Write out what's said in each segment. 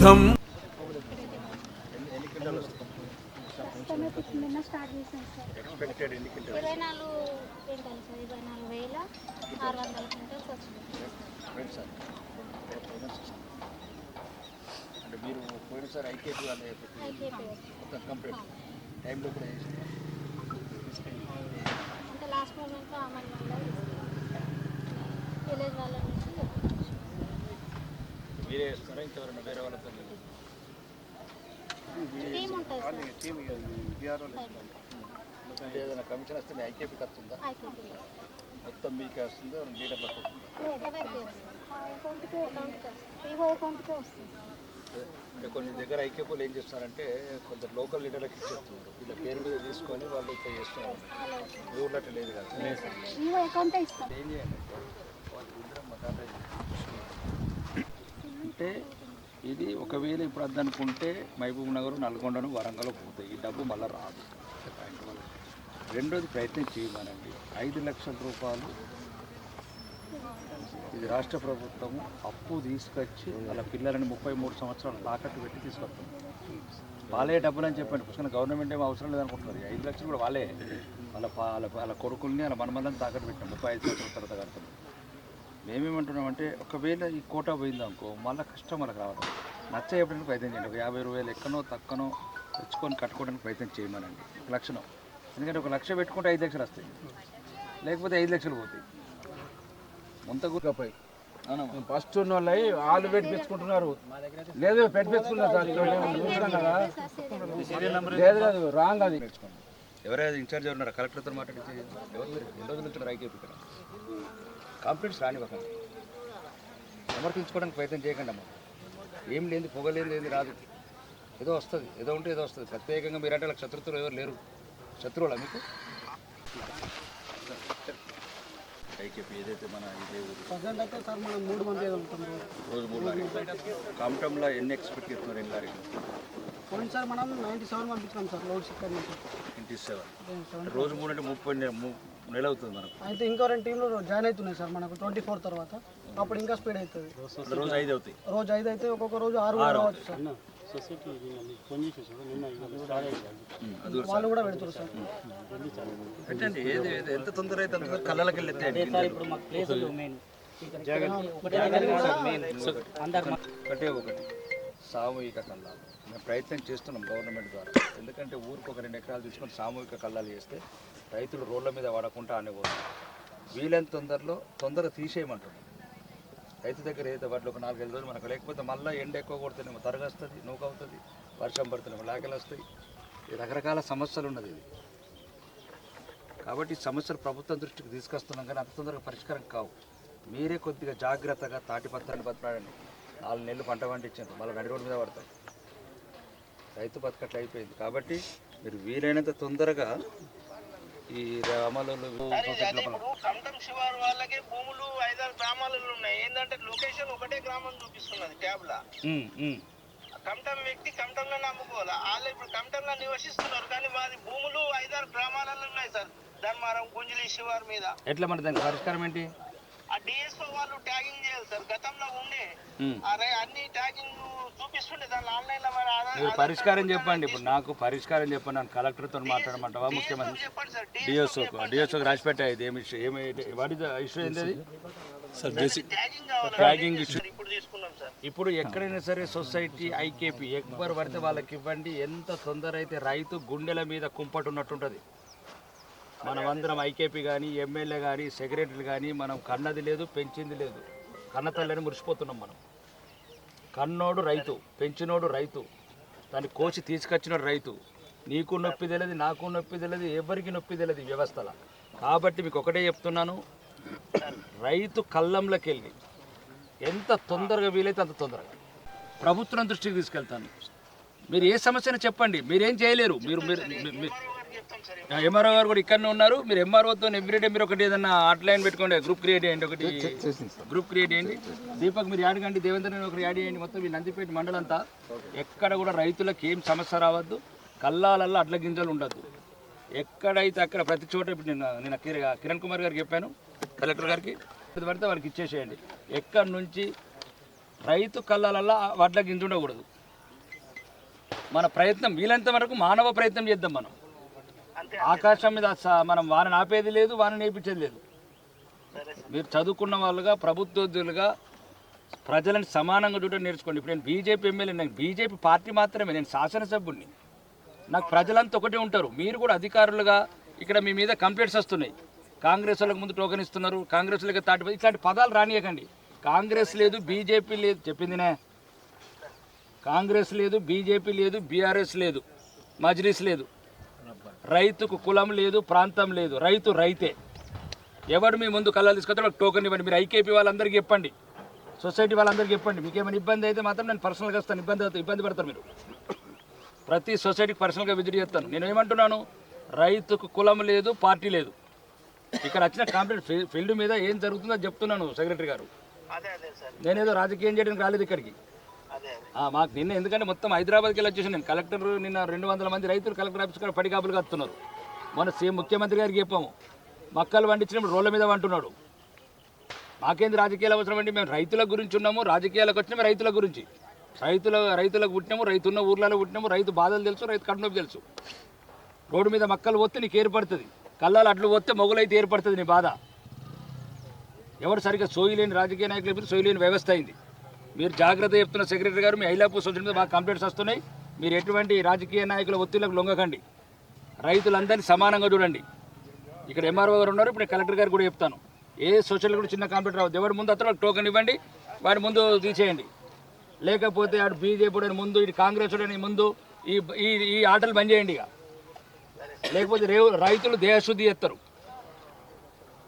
యుద్ధం start sir ఇరవై నాలుగు సార్ ఇరవై నాలుగు వేల ఆరు అంటే మీరు పోయినసారి ఐకేపీ వాళ్ళు ఐకేపీ కంప్లీట్ టైంలో కూడా అంటే లాస్ట్ మూమెంట్లో అమలు వల్ల విలేజ్ వాళ్ళ నుంచి మీరే వేస్తారా ఇంకెవరైనా వేరే వాళ్ళతో ఏదైనా కమిషన్ వస్తే మీ ఐకేపీకి వస్తుందా ఐకేపీ మొత్తం మీకే వస్తుందా. లీడర్లకు వస్తుందా కొన్ని దగ్గర ఐకేపీలు ఏం చేస్తారంటే కొందరు లోకల్ లీడర్లకు ఇచ్చేస్తున్నారు వీళ్ళ పేరు మీద తీసుకొని వాళ్ళు ఇట్లా చేస్తున్నారు అలా వస్తుంది మీ ఊర్లో అట్లా లేదు కదా. ఏం చేయండి అంటే ఇది ఒకవేళ ఇప్పుడు అద్దనుకుంటే మహబూబ్ నగర్ నల్గొండను వరంగల్ పోతాయి. ఈ డబ్బు మళ్ళీ రాదు. రెండోది ప్రయత్నం చేయమనండి. ఐదు లక్షల రూపాయలు ఇది రాష్ట్ర ప్రభుత్వం అప్పు తీసుకొచ్చి వాళ్ళ పిల్లలని ముప్పై మూడు సంవత్సరాలు తాకట్టు పెట్టి తీసుకొస్తుంది. వాళ్ళే డబ్బులు అని చెప్పండి. పుస్తకం గవర్నమెంట్ ఏమో అవసరం లేదనుకుంటున్నారు. ఐదు లక్షలు కూడా వాళ్ళే. వాళ్ళ వాళ్ళ వాళ్ళ కొడుకుల్ని వాళ్ళ మనమల్ని తాకట్టు పెట్టాం ముప్పై ఐదు సంవత్సరాల తర్వాత కడుతున్నాం మేమేమంటున్నామంటే ఒకవేళ ఈ కోటా పోయిందనుకో మళ్ళీ కష్టం మనకు రావడం నచ్చ చెప్పడానికి ప్రయత్నం చేయండి. ఒక యాభై రూపాయలు ఎక్కనో తక్కనో తెచ్చుకొని కట్టుకోవడానికి ప్రయత్నం చేయమనండి. ఒక లక్షణం ఎందుకంటే ఒక లక్ష పెట్టుకుంటే ఐదు లక్షలు వస్తాయి. లేకపోతే ఐదు లక్షలు పోతాయి. ముంత అవునా? ఫస్ట్ ఉన్న వాళ్ళు వాళ్ళు పెట్టించుకుంటున్నారు లేదు పెట్టించుకున్నారు సార్ కదా. లేదు లేదు రాంగ్ అది. ఎవరైనా ఇన్ఛార్జ్ ఉన్నారా? కలెక్టర్తో మాట్లాడితే ఎవరు ఎన్ని రోజుల ఇక్కడ? కంప్లైంట్స్ రానివ్వకండి సమర్థించుకోవడానికి ప్రయత్నం చేయకండి అమ్మ. ఏం లేని పొగలేని ఏంది రాదు. ఏదో వస్తుంది ఏదో ఉంటే ఏదో వస్తుంది. ప్రత్యేకంగా మీరంటే వాళ్ళకి శత్రుత్వం ఎవరు లేరు. శత్రువులా మీకు? ఐకేపీ ఏదైతే మన ఇదే ఊరు. ప్రజెంట్ అయితే సార్ మనం మూడు మంది రోజు మూడు ఎన్ని ఎక్స్పెక్ట్ చేస్తున్నారు ఎన్ని పోయిన సార్ మనం ninety seven sir load seven. రోజు మూడు అంటే ముప్పై నెల అవుతుంది మనకు. అయితే ఇంకో రెండు టీంలు జాయిన్ అవుతున్నాయి సార్ మనకు ట్వంటీ ఫోర్ తర్వాత. అప్పుడు ఇంకా స్పీడ్ అవుతుంది. రోజు ఐదు అవుతాయి. రోజు ఐదు అయితే ఒక్కొక్క రోజు ఆరు రావచ్చు సార్. వాళ్ళు కూడా పెడుతున్నారు సార్. పెట్టండి ఏది ఏది ఎంత తొందర అయితే అంత కళ్ళకి వెళ్ళి ఎత్తేయండి. ఇప్పుడు మాకు ప్లేస్ మెయిన్ ఒకటే ఒకటి. సామూహిక కళ్ళాలు. మేము ప్రయత్నం చేస్తున్నాం గవర్నమెంట్ ద్వారా. ఎందుకంటే ఊరికి ఒక రెండు ఎకరాలు తీసుకొని సామూహిక కళ్ళాలు చేస్తే రైతులు రోడ్ల మీద పడకుండా అనేవాళ్ళు వీలైన తొందరలో తొందరగా తీసేయమంటున్నాం. రైతు దగ్గర ఏదైతే వాటిలో ఒక నాలుగైదు రోజులు మనకు లేకపోతే మళ్ళీ ఎండ ఎక్కువ కొడుతున్నామో తరగస్తుంది నూక అవుతుంది వర్షం పడుతున్నాము లాకెలు వస్తాయి. ఈ రకరకాల సమస్యలు ఉన్నది ఇది. కాబట్టి ఈ సమస్యలు ప్రభుత్వం దృష్టికి తీసుకొస్తున్నాం కానీ అంత తొందరగా పరిష్కారం కావు. మీరే కొద్దిగా జాగ్రత్తగా తాటిపత్రాన్ని బతకాడండి నాలుగు నెలలు పంట పండించారు. మళ్ళీ నడి రోడ్డు మీద పడతాయి రైతు బతకట్లు అయిపోయింది. కాబట్టి మీరు వీలైనంత తొందరగా ఈ అమలు కమటం శివారు వాళ్ళకి భూములు ఐదారు గ్రామాలలో ఉన్నాయి. ఏంటంటే లొకేషన్ ఒకటే గ్రామం చూపిస్తున్నది ట్యాబ్ లా కమటం వ్యక్తి కమటంలోనే అమ్ముకోవాలి వాళ్ళు ఇప్పుడు కమటంలో నివసిస్తున్నారు కానీ వారి భూములు ఐదారు గ్రామాలలో ఉన్నాయి సార్. ధర్మారం గుంజలి శివారు మీద. ఎట్లా మరి దానికి పరిష్కారం ఏంటి? ఆ డిఎస్ఓ వాళ్ళు ట్యాగింగ్ చేయాలి సార్. గతంలో ఉండే. అరే అన్ని ట్యాగింగ్ చూపిస్తుండే దాని ఆన్లైన్లో మరి పరిష్కారం చెప్పండి. ఇప్పుడు నాకు పరిష్కారం చెప్పండి. నన్ను కలెక్టర్తో మాట్లాడమంటావా? ముఖ్యమంత్రి చెప్పండి సార్. డిఎస్ఓకు డిఎస్ఓకి రాసి పెట్టా ఇది? ఏమి ఇష్యూ ఏమి వాట్ ఇస్ ఇష్యూ ఏంటి అది? ట్యాగింగ్ ఇష్యూ ఇప్పుడు తీసుకున్నాం సార్. ఇప్పుడు ఎక్కడైనా సరే సొసైటీ ఐకేపీ ఎవ్వరు పడితే వాళ్ళకి ఇవ్వండి. ఎంత తొందర అయితే రైతు గుండెల మీద కుంపటి ఉన్నట్టుంటుంది. మనం అందరం ఐకేపీ కానీ ఎమ్మెల్యే కానీ సెక్రటరీలు కానీ మనం కన్నది లేదు పెంచింది లేదు. కన్నతల్లిని మురిసిపోతున్నాం మనం. కన్నోడు రైతు పెంచినోడు రైతు. దాన్ని కోసి తీసుకొచ్చినోడు రైతు. నీకు నొప్పి తెలియదు నాకు నొప్పి తెలియదు ఎవరికి నొప్పి తెలియదు వ్యవస్థల. కాబట్టి మీకు ఒకటే చెప్తున్నాను. రైతు కళ్ళంలోకి వెళ్ళి ఎంత తొందరగా వీలైతే అంత తొందరగా. ప్రభుత్వం దృష్టికి తీసుకెళ్తాను. మీరు ఏ సమస్యను చెప్పండి. మీరేం చేయలేరు. మీరు మీరు ఎంఆర్ఓ గారు కూడా ఇక్కడనే ఉన్నారు. మీరు ఎంఆర్ఓతో ఎవ్రీడే మీరు ఒకటి ఏదన్నా ఆన్లైన్ పెట్టుకోండి గ్రూప్ క్రియేట్ చేయండి ఒకటి. గ్రూప్ క్రియేట్ చేయండి. దీపక్ మీరు యాడ్ కండి దేవేంద్ర నేను ఒకటి యాడ్ చేయండి. మొత్తం ఈ నందిపేట మండలంతా ఎక్కడ కూడా రైతులకు ఏం సమస్య రావద్దు. కల్లాలల్లో అడ్ల గింజలు ఉండద్దు. ఎక్కడైతే అక్కడ ప్రతి చోట ఇప్పుడు నేను నేను కిర- కిరణ్ కుమార్ గారికి చెప్పాను కలెక్టర్ గారికి. ఇది పడితే వారికి ఇచ్చేసేయండి. ఎక్కడి నుంచి రైతు కళ్ళాలల్లో వడ్ల గింజ ఉండకూడదు. మన ప్రయత్నం వీలంత వరకు మానవ ప్రయత్నం చేద్దాం మనం. అంతే ఆకాశం మీద మనం వానని ఆపేది లేదు వానని నేర్పించేది లేదు. మీరు చదువుకున్న వాళ్ళుగా ప్రభుత్వోద్యులుగా ప్రజలను సమానంగా చూడడం నేర్చుకోండి. ఇప్పుడు నేను బీజేపీ ఎమ్మెల్యే నేను బీజేపీ పార్టీ మాత్రమే నేను శాసనసభ్యుడిని. నాకు ప్రజలంతా ఒకటే ఉంటారు. మీరు కూడా అధికారులుగా ఇక్కడ మీ మీద కంప్లైంట్స్ వస్తున్నాయి. కాంగ్రెస్ వాళ్ళకి ముందు టోకెన్ ఇస్తున్నారు. కాంగ్రెస్ వాళ్ళకి తాటి ఇట్లాంటి పదాలు రానియకండి. కాంగ్రెస్ లేదు బీజేపీ లేదు. చెప్పిందినే కాంగ్రెస్ లేదు బీజేపీ లేదు బీఆర్ఎస్ లేదు మజ్లిస్ లేదు. రైతుకు కులం లేదు ప్రాంతం లేదు. రైతు రైతే. ఎవడు మీ ముందు కళ్ళలు తీసుకొస్తే వాళ్ళకి టోకెన్ ఇవ్వండి. మీరు ఐకేపీ వాళ్ళందరికీ చెప్పండి. సొసైటీ వాళ్ళందరికీ చెప్పండి. మీకు ఏమైనా ఇబ్బంది అయితే మాత్రం నేను పర్సనల్గా వస్తాను. ఇబ్బంది అవుతుంది ఇబ్బంది పడతారు మీరు. ప్రతి సొసైటీకి పర్సనల్గా విజిట్ చేస్తాను. నేను ఏమంటున్నాను? రైతుకు కులం లేదు పార్టీ లేదు. ఇక్కడ వచ్చిన కంప్లీట్ ఫీల్డ్ మీద ఏం జరుగుతుందో చెప్తున్నాను సెక్రటరీ గారు. నేనేదో రాజకీయం చేయడానికి రాలేదు ఇక్కడికి. మాకు నిన్న ఎందుకంటే మొత్తం హైదరాబాద్కి వెళ్ళి వచ్చేసి నేను. కలెక్టర్ నిన్న రెండు వందల మంది రైతులు కలెక్టర్ ఆఫీస్ కూడా పడిగాపులు కత్తున్నారు. మొన్న సీఎం ముఖ్యమంత్రి గారికి చెప్పాము. మక్కలు పండించినప్పుడు రోడ్ల మీద అంటున్నాడు మాకేంది రాజకీయాలు అవసరం అండి? మేము రైతుల గురించి ఉన్నాము రాజకీయాలకు వచ్చినాము రైతుల గురించి. రైతుల రైతులకు పుట్టినాము రైతున్న ఊర్లలో పుట్టినాము రైతు బాధలు తెలుసు రైతు కడుపు తెలుసు. రోడ్డు మీద మక్కలు పోతే నీకు ఏర్పడుతుంది. కళ్ళాలు అట్లు పోతే మొగులైతే ఏర్పడుతుంది నీ బాధ. ఎవరు సరిగ్గా సోయి లేని రాజకీయ నాయకులు ఎప్పుడు సోయి లేని వ్యవస్థ అయింది. మీరు జాగ్రత్త చెప్తున్న సెక్రటరీ గారు మీ ఐలాపూర్ సొసైటీ మీద బాగా కంప్లైంట్స్ వస్తున్నాయి. మీరు ఎటువంటి రాజకీయ నాయకుల ఒత్తిళ్ళకు లొంగకండి. రైతులందరినీ సమానంగా చూడండి. ఇక్కడ ఎంఆర్ఓ గారు ఉన్నారు ఇప్పుడు కలెక్టర్ గారు కూడా చెప్తాను. ఏ సోషల్ కూడా చిన్న కంప్లైంట్ రావద్దు. ఎవరి ముందు అతను టోకెన్ ఇవ్వండి వాడి ముందు తీసేయండి. లేకపోతే ఆడు బీజేపీ అని ముందు ఇటు కాంగ్రెస్ ముందు ఈ ఈ ఈ ఆటలు బంద్ చేయండి ఇక. లేకపోతే రేవు రైతులు దేహశుద్ధి చేస్తారు.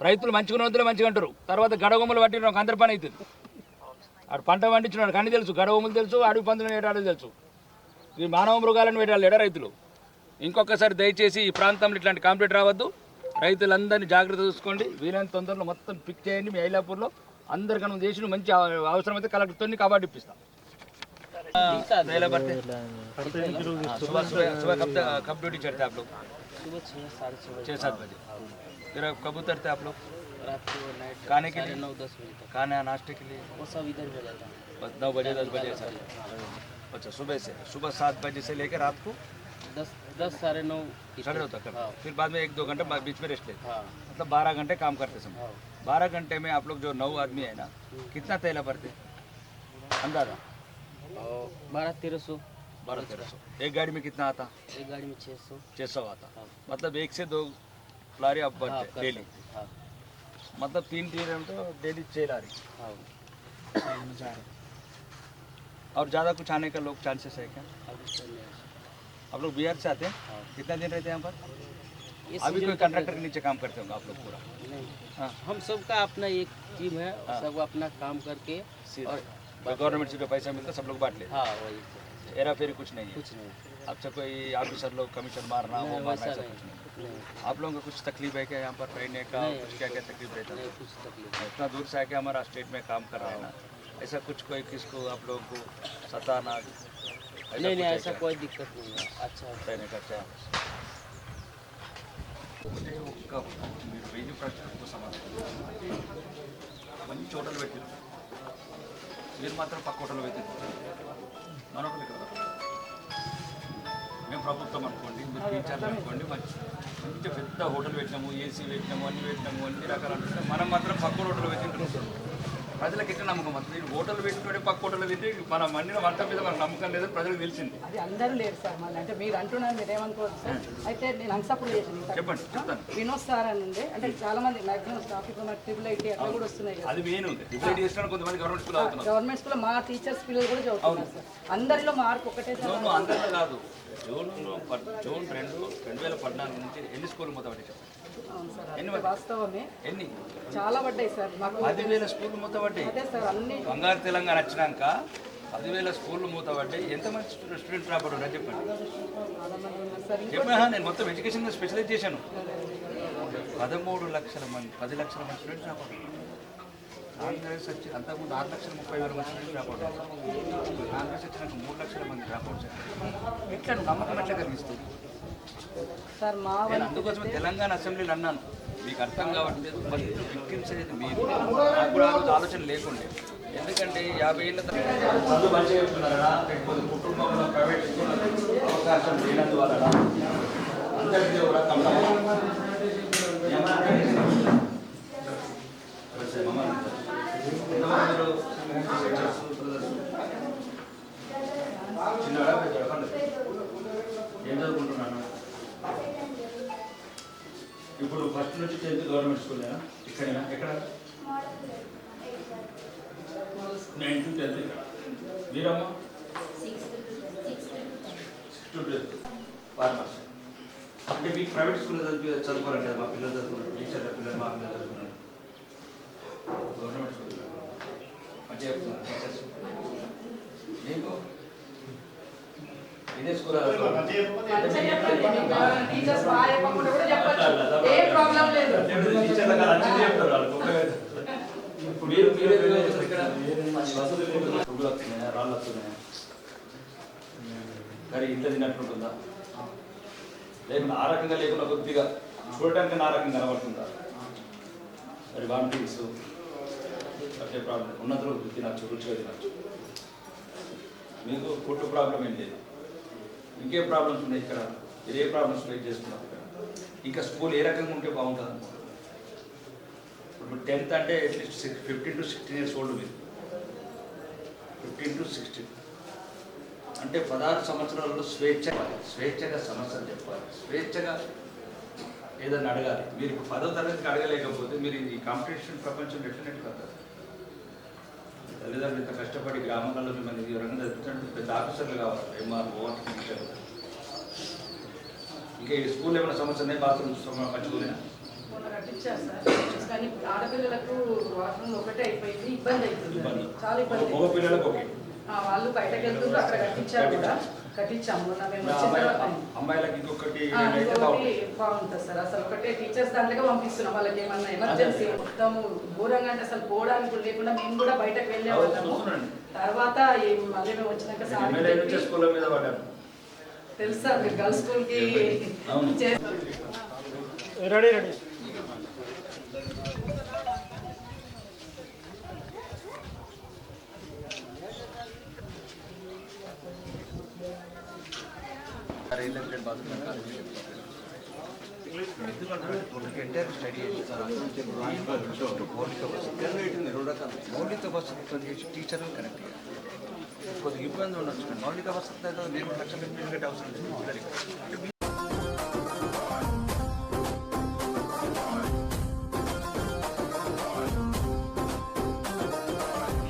రైతులు మంచిగా వద్దులే మంచిగా అంటారు తర్వాత గడగొమ్మలు పట్టిన ఒక అందరి పని అవుతుంది ఆడు పంట పండించినాడు కానీ తెలుసు గడవములు తెలుసు అడవి పందులను వేటాడని తెలుసు ఈ మానవ మృగాలను వేటాడు ఎడ రైతులు ఇంకొకసారి దయచేసి ఈ ప్రాంతంలో ఇట్లాంటి కాంప్లీట్ రావద్దు రైతులందరినీ జాగ్రత్త చూసుకోండి వీలైన తొందరలో మొత్తం పిక్ చేయండి మీ ఐలాపూర్లో అందరికన్నా చేసి మంచి అవ- అవసరమైతే కలెక్టర్తో నీకు అవార్డు ఇప్పిస్తాం पहला बढ़ते हाँ, सुबह सुबह सुबह कब तक कब ड्यूटी चढ़ते आप लोग सुबह छः साढ़े छः बजे छः सात बजे फिर अब कब उतरते आप लोग रात को नाइट खाने के लिए? नौ दस बजे तक। खाना नाश्ते के लिए? वो सब इधर हो जाता है। बस नौ बजे दस बजे ऐसा? अच्छा सुबह से? सुबह सात बजे से लेकर रात को? दस दस साढ़े नौ साढ़े नौ तक। करते फिर बाद में एक दो घंटे बीच में रेस्ट लेते हाँ। मतलब बारह घंटे काम करते समय। हाँ। बारह घंटे में आप लोग जो नौ आदमी है ना कितना तेला भरते? अंदाज़ा? बारह तेरह सौ। बारह तेरह सौ। एक गाड़ी में कितना आता? एक गाड़ी में छः सौ। छः सौ आता। हाँ। मतलब एक से दो लारी आप हाँ भरते डेली हाँ। मतलब तीन तीन तो डेली छः लारी हाँ। और ज़्यादा कुछ आने का लोग चांसेस है क्या? तो आप लोग बिहार से आते हैं? हाँ। कितना दिन रहते हैं यहाँ पर? अभी कोई कंट्रैक्टर के नीचे काम करते होंगे आप लोग पूरा। हाँ। हम सबका अपना एक टीम है सब अपना काम करके जो गवर्नमेंट से जो पैसा मिलता सब लोग बांट लेते। हाँ वही। हैं हेरा फेरी कुछ नहीं है। कुछ नहीं। आपसे कोई ऑफिसर लोग कमीशन मारना वो मारना ऐसा कुछ नहीं। आप लोगों को कुछ तकलीफ है क्या यहाँ पर रहने का नहीं। कुछ क्या क्या तकलीफ रहता नहीं है कुछ तकलीफ नहीं। इतना दूर से आके हमारा स्टेट में काम कर रहे हैं ना ऐसा कुछ कोई किसको आप लोगों को सताना ऐसा नहीं नहीं कुछ है ऐसा क्या? कोई दिक्कत नहीं है अच्छा है रहने का क्या ఒకటే ఒక్క మీరు వెయ్యి ప్రశ్నలకు సమాధానం మంచి హోటల్ పెట్టారు మీరు మాత్రం పక్క హోటల్ పెట్టారు మన హోటల్ ఇక్కడ మేము ప్రభుత్వం అనుకోండి మీరు టీచర్లు అనుకోండి మంచి మంచి పెద్ద హోటల్ పెట్టినాము ఏసీ పెట్టినాము అన్ని పెట్టినాము అన్ని రకాలు అంటే మనం మాత్రం పక్క హోటల్ పెట్టింటున్నాం. ప్రజలకు ఎట్లా నమ్మకం వస్తుంది? మీరు హోటల్ పెట్టినోడే పక్క హోటల్ తింటే మన మండిన వంట మీద మనకు నమ్మకం లేదని ప్రజలకు తెలిసింది. అది అందరూ లేరు సార్. మళ్ళీ అంటే మీరు అంటున్నారు మీరు ఏమనుకోవచ్చు సార్ అయితే నేను అన్సప్పుడు చేసాను చెప్పండి చెప్తాను. వినోద్ సార్ అని ఉండే అంటే చాలా మంది ఇప్పుడు మనకి ట్రిపుల్ ఐటీ అట్లా కూడా వస్తున్నాయి అది మెయిన్ ఉంది. డిసైడ్ చేసిన కొంతమంది గవర్నమెంట్ స్కూల్ అవుతున్నారు. గవర్నమెంట్ స్కూల్లో మా టీచర్స్ పిల్లలు కూడా చదువుతున్నారు సార్. అందరిలో మార్క్ ఒకటే అందరిలో కాదు. జూన్ జూన్ రెండు రెండు వేల పద్నాలుగు నుంచి ఎన్ని స్కూల్ మొత్తం పట్టి చెప్పండి. ఎన్ని అది వాస్తవమే. ఎన్ని? చాలా పడ్డాయి సార్. మాకు పదివేల స్కూల్ మూతపడ్డాయి అదే సార్ అన్ని బంగారు తెలంగాణ వచ్చినాక పదివేల స్కూళ్ళు మూతపడ్డాయి ఎంతమంది స్టూ- స్టూడెంట్ రాబడి ఉన్నారు చెప్పండి? చెప్పినా నేను మొత్తం ఎడ్యుకేషన్ స్పెషలైజ్ చేశాను. పదమూడు లక్షల మంది పది లక్షల మంది స్టూడెంట్స్ రాబడి కాంగ్రెస్ వచ్చి అంతకుముందు ఆరు లక్షల ముప్పై వేల మంది స్టూడెంట్స్ రాబడి కాంగ్రెస్ వచ్చినాక మూడు లక్షల మంది రాబడి ఎట్లా నమ్మకం ఎట్లా కలిగిస్తుంది సార్ మా నేను అందుకోసమే తెలంగాణ అసెంబ్లీలో అన్నాను. మీకు అర్థం కావట్లేదు విక్టిమ్స్ అనేది మీరు నాకు కూడా ఆలోచన లేకుండే. ఎందుకంటే యాభై ఏళ్ళ తర్వాత చదువు మంచిగా చెప్తున్నారా లేకపోతే కుటుంబంలో ప్రైవేట్ స్కూల్ అవకాశం లేనందువలన అందరికీ కూడా చిన్నవాడా పెద్దవాడా? ఏం చదువుకుంటున్నాను? ఇప్పుడు ఫస్ట్ నుంచి టెన్త్ గవర్నమెంట్ స్కూలేనా ఇక్కడేనా? ఎక్కడ? నైన్ టు టెన్త్ ఇక్కడ. మీరమ్మా? సిక్స్ టు టెన్త్ ఫార్మర్స్ అంటే మీకు ప్రైవేట్ స్కూల్లో చదివి చదువుకోవాలంటే మా పిల్లలు చదువుకున్నారు టీచర్ పిల్లలు మా పిల్లలు చదువుకున్నారు. గవర్నమెంట్ స్కూల్ మంచిగా చెప్తున్నారు టీచర్స్ మీకు ఇదే స్కూల్ టీచర్స్ బాగా చెప్పకుండా కూడా చెప్పచ్చు. ఏ ప్రాబ్లం లేదు. వస్తున్నాయా? రాళ్ళు వస్తున్నాయా? మరి ఇంట్లో తిన్నట్టుంటుందా? లేకుండా ఆ రకంగా లేకుండా కొద్దిగా చూడటానికి ఆ రకంగా కనబడుతుందా? మరి వామిటింగ్స్ అట్లే ప్రాబ్లం. ఉన్నంతలో తినచ్చు రుచిగా తినచ్చు. మీకు ఫుడ్ ప్రాబ్లం ఏం లేదు. ఇంకే ప్రాబ్లమ్స్ ఉన్నాయి ఇక్కడ. మీరు ఏ ప్రాబ్లమ్స్ ఫేస్ చేస్తున్నారు ఇక్కడ? ఇంకా స్కూల్ ఏ రకంగా ఉంటే బాగుంటుంది అనుకుంటున్నారు? ఇప్పుడు టెన్త్ అంటే at least six fifteen to sixteen years old మీరు. ఫిఫ్టీన్ టు సిక్స్టీన్ అంటే పదహారు సంవత్సరాలలో స్వేచ్ఛ స్వేచ్ఛగా సమస్యలు చెప్పాలి. స్వేచ్ఛగా ఏదైనా అడగాలి. మీరు ఇప్పుడు పదో తరగతికి అడగలేకపోతే మీరు ఈ కాంపిటీషన్ ప్రపంచం డెఫినెట్గా కాదు తల్లిదండ్రులు ఇంత కష్టపడి గ్రామాలలో మిమ్మల్ని ఈ రకంగా చదివించండి పెద్ద ఆఫీసర్లు కావాలి ఎంఆర్ ఓవర్ టీచర్ ఇంకా ఈ స్కూల్ ఏమైనా సమస్య ఉన్నాయి మంచిగా కట్టించారు సార్. కానీ ఆడపిల్లలకు వాష్రూమ్ ఒకటే అయిపోయింది ఇబ్బంది అవుతుంది చాలా ఇబ్బంది మగ పిల్లలకు ఓకే. ఆ, వాళ్ళు బయటకు వెళ్తున్నారు అక్కడ కట్టించారు కూడా. కట్టించాము అమ్మాయిలకు ఇంకొకటి బాగుంటుంది? సార్. అసలు ఒకటే టీచర్స్ దాంట్లోకి పంపిస్తున్నాం. వాళ్ళకి ఏమన్నా ఎమర్జెన్సీ మొత్తము ఘోరంగా అంటే అసలు పోవడానికి లేకుండా మేము కూడా బయటకు వెళ్ళే వాళ్ళము. తర్వాత ఈ మళ్ళీ మేము వచ్చినాక సార్ తెలుసా? మీరు గర్ల్స్ స్కూల్కి అవును. చే- రెడీ రెడీ మౌలిక వసతులతో చేసి టీచర్లు కనెక్ట్ చేయాలి కొద్దిగా ఇబ్బంది ఉండొచ్చు మౌలిక వసతులతో నేను కూడా లక్ష అవసరం లేదు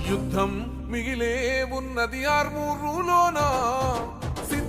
యుద్ధం మిగిలే ఉన్నది ఆర్మూరులోనా?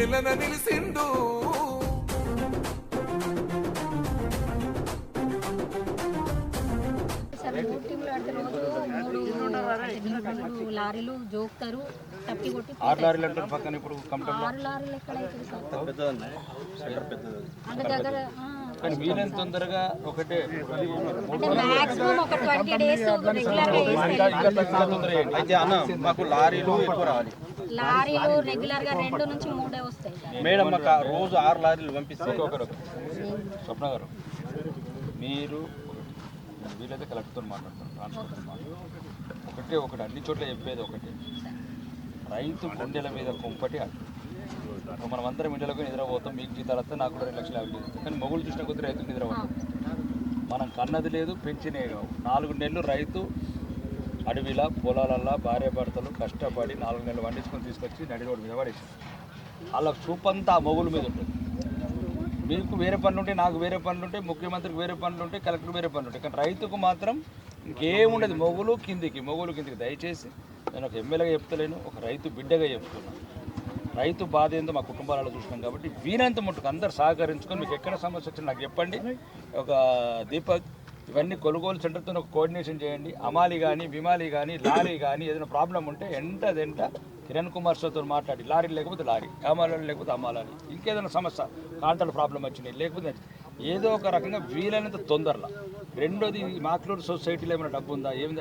నేలన నిలిసిండు. లారీలు జోకుతారు తప్పి కొట్టి ఆరు లారీలు అంటారు పక్కన ఇప్పుడు ఆరు లారీలు ఎక్కడ అవుతుంది సార్ అంటే దగ్గర కానీ వీలైన తొందరగా ఒకటే అంటే మాక్సిమం ఒక ట్వంటీ డేస్ రెగ్యులర్గా వేస్తే అయితే అన్న మాకు లారీలు ఎక్కువ రావాలి. లారీలు రెగ్యులర్గా రెండు నుంచి మూడే వస్తాయి మేడం ఆ రోజు ఆరు లారీలు పంపిస్తే ఒకరు స్వప్న గారు మీరు వీలైతే కలెక్టర్తో మాట్లాడతారు ట్రాన్స్పోర్ట్తో మాట్లాడతారు. ఒకటే ఒకటి అన్ని చోట్ల చెప్పేది ఒకటే. రైతు గుండెల మీద కుంపటి అడ్డు మనం అందరం ఇండియాలోకి నిద్రపోతాం మీకు జీతాలు వస్తే నాకు కూడా రెండు లక్షలు యాభై లేదు కానీ మొగులు చూసిన కొద్ది రైతుకు నిద్రపోతాం మనం కన్నది లేదు పెంచినే కావు. నాలుగు నెలలు రైతు అడవిలా పొలాలల్లా భార్య భర్తలు కష్టపడి నాలుగు నెలలు వండించుకొని తీసుకొచ్చి నడి రోడ్డు మీద పడేసి వాళ్ళ చూపంతా ఆ మొగుల మీద ఉంటుంది. మీకు వేరే పనులు ఉంటాయి నాకు వేరే పనులు ఉంటాయి ముఖ్యమంత్రికి వేరే పనులు ఉంటాయి కలెక్టర్ వేరే పనులు ఉంటాయి కానీ రైతుకు మాత్రం ఇంకేముండదు. మొగులు కిందికి మొగులు కిందికి దయచేసి నేను ఒక ఎమ్మెల్యేగా చెప్తలేను ఒక రైతు బిడ్డగా చెప్తున్నాను రైతు బాధ ఏందో మా కుటుంబాలలో చూసినాం కాబట్టి వీనంత ముట్టుకు అందరు సహకరించుకొని మీకు ఎక్కడ సమస్య వచ్చిందో నాకు చెప్పండి. ఒక దీపక్ ఇవన్నీ కొనుగోలు సెంటర్తో ఒక కోఆర్డినేషన్ చేయండి. అమాలి కానీ విమాలి కానీ లారీ కానీ ఏదైనా ప్రాబ్లం ఉంటే ఎంట అదెంట కిరణ్ కుమార్ సార్తో మాట్లాడి. లారీ లేకపోతే లారీ అమాలి లేకపోతే అమాలని ఇంకేదైనా సమస్య కాంట్రాక్ట్ ప్రాబ్లం వచ్చినాయి లేకపోతే ఏదో ఒక రకంగా వీలైనంత తొందరలో. రెండోది మాక్లూరు సొసైటీలో ఏమైనా డబ్బు ఉందా ఏమి